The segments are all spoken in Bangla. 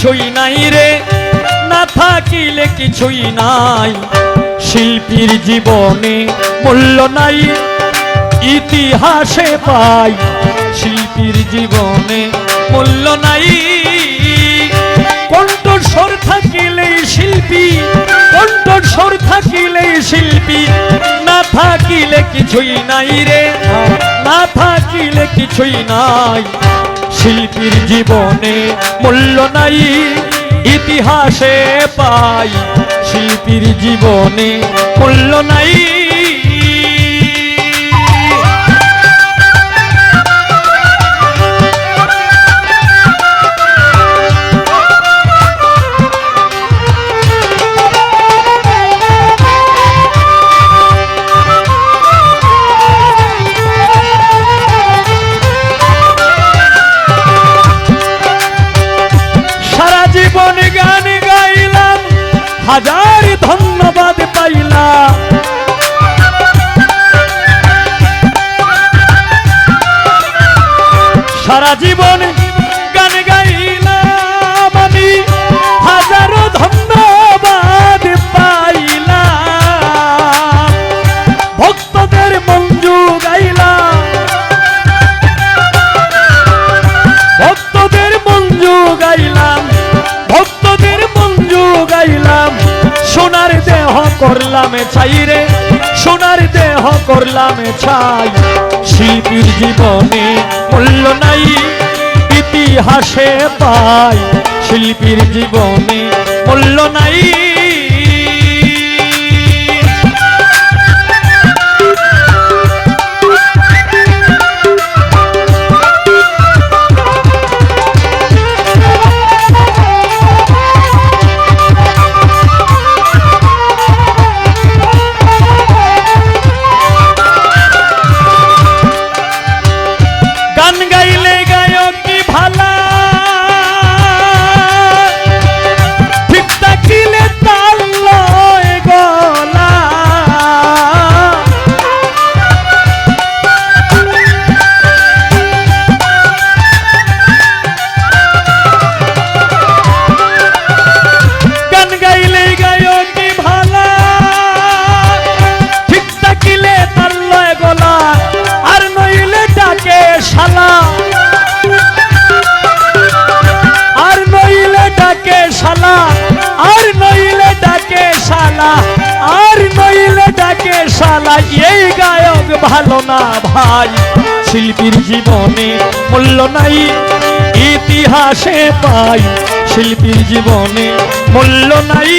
কিছুই নাই রে। না থাকিলে কিছুই নাই। শিল্পীর জীবনে মূল্য নাই। ইতিহাসে পাই শিল্পীর জীবনে মূল্য নাই। কণ্ঠস্বর থাকিলেই শিল্পী, কণ্ঠস্বর থাকিলেই শিল্পী। না থাকিলে কিছুই নাই রে। না থাকিলে কিছুই নাই। শিল্পীর জীবনে মূল্য নাই ইতিহাসে পাই। শিল্পীর জীবনে মূল্য নাই হাজার ধন্যবাদ পাইলা। সারা জীবন করলাম ছাই রে, সোনার দেহ করলাম ছাই। শিল্পীর জীবনে মূল্য নাই, ইতিহাসে পাই। শিল্পীর জীবনে মূল্য নাই। শালা, এই গায়ক ভালো না ভাই। শিল্পীর জীবনে মূল্য নাই, ইতিহাসে পাই। শিল্পীর জীবনে মূল্য নাই।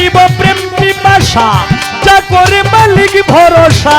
মিটাইব প্রেম পিপাসা যা করে মালিক ভরসা।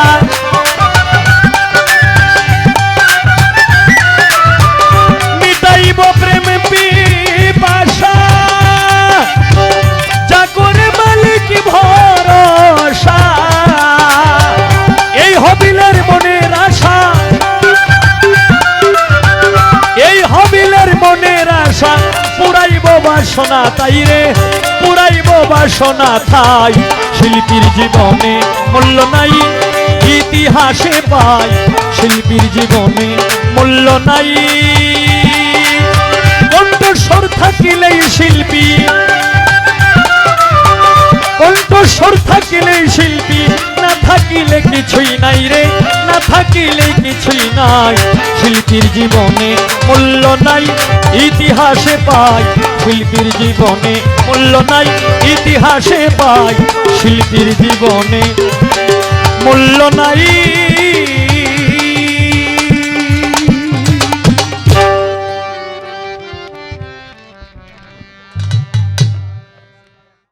বাসনা তাই রে, পুরাইব বাসনা তাই। শিল্পীর জীবনে মূল্য নাই, ইতিহাসে পাই। শিল্পীর জীবনে মূল্য নাই। কণ্ঠস্বর থাকিলেই শিল্পী। কণ্ঠস্বর থাকিলেই শিল্পী। না থাকিলে কিছুই নাই রে, না থাকিলে কিছুই নাই। শিল্পীর জীবনে মূল্য নাই, ইতিহাসে পাই। শিল্পীর জীবনে মূল্য নাই ইতিহাসে পাই শিল্পীর জীবনে মূল্য নাই।